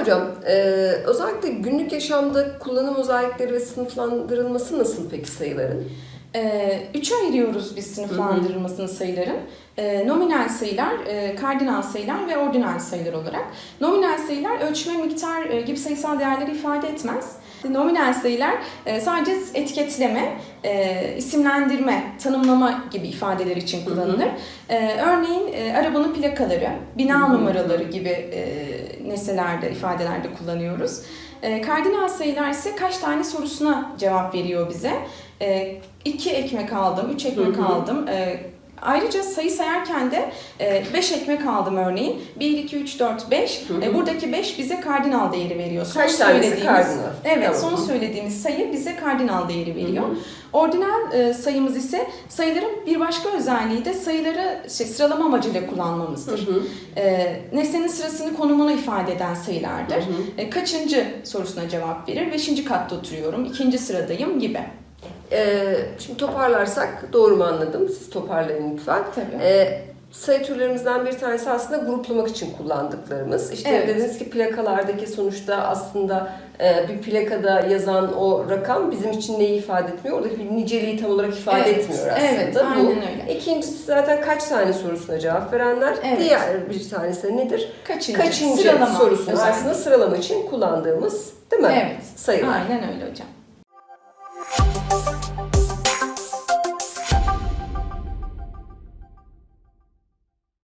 hocam, e, özellikle günlük yaşamda kullanım özellikleri ve sınıflandırılması nasıl peki sayıların? Ee, Üçe ayırıyoruz biz sınıflandırılmasını sayıların. Ee, nominal sayılar, e, kardinal sayılar ve ordinal sayılar olarak. Nominal sayılar ölçme, miktar e, gibi sayısal değerleri ifade etmez. Nominal sayılar e, sadece etiketleme, e, isimlendirme, tanımlama gibi ifadeler için kullanılır. E, örneğin e, arabanın plakaları, bina numaraları gibi e, nesnelerde, ifadelerde kullanıyoruz. E, kardinal sayılar ise kaç tane sorusuna cevap veriyor bize. E, iki ekmek aldım, üç ekmek Hı hı. aldım. E, ayrıca sayı sayarken de 5 ekmek aldım örneğin. 1, 2, 3, 4, 5. Hı hı. E, buradaki 5 bize kardinal değeri veriyor. Son Kaç tanesi söylediğimiz- kardinal? Evet, Tamam. son söylediğimiz sayı bize kardinal değeri veriyor. Hı hı. Ordinal e, sayımız ise sayıların bir başka özelliği de sayıları şey, sıralama amacıyla kullanmamızdır. Hı hı. E, nesnenin sırasını konumunu ifade eden sayılardır. Hı hı. E, kaçıncı sorusuna cevap verir? Beşinci katta oturuyorum, ikinci sıradayım gibi. E, şimdi toparlarsak doğru mu anladım? Siz toparlayın lütfen. Tabii. E, sayı türlerimizden bir tanesi aslında gruplamak için kullandıklarımız. İşte Evet. dediniz ki plakalardaki sonuçta aslında e, bir plakada yazan o rakam bizim için neyi ifade etmiyor? Oradaki bir niceliği tam olarak ifade Evet, etmiyor aslında. evet, Bu. aynen öyle. İkincisi zaten kaç tane sorusuna cevap verenler. Evet. Diğer bir tanesi nedir? Kaçıncı? Kaçıncı Sıralama sorusunu aslında sıralama için kullandığımız değil mi? Evet. Sayılar. Aynen öyle hocam.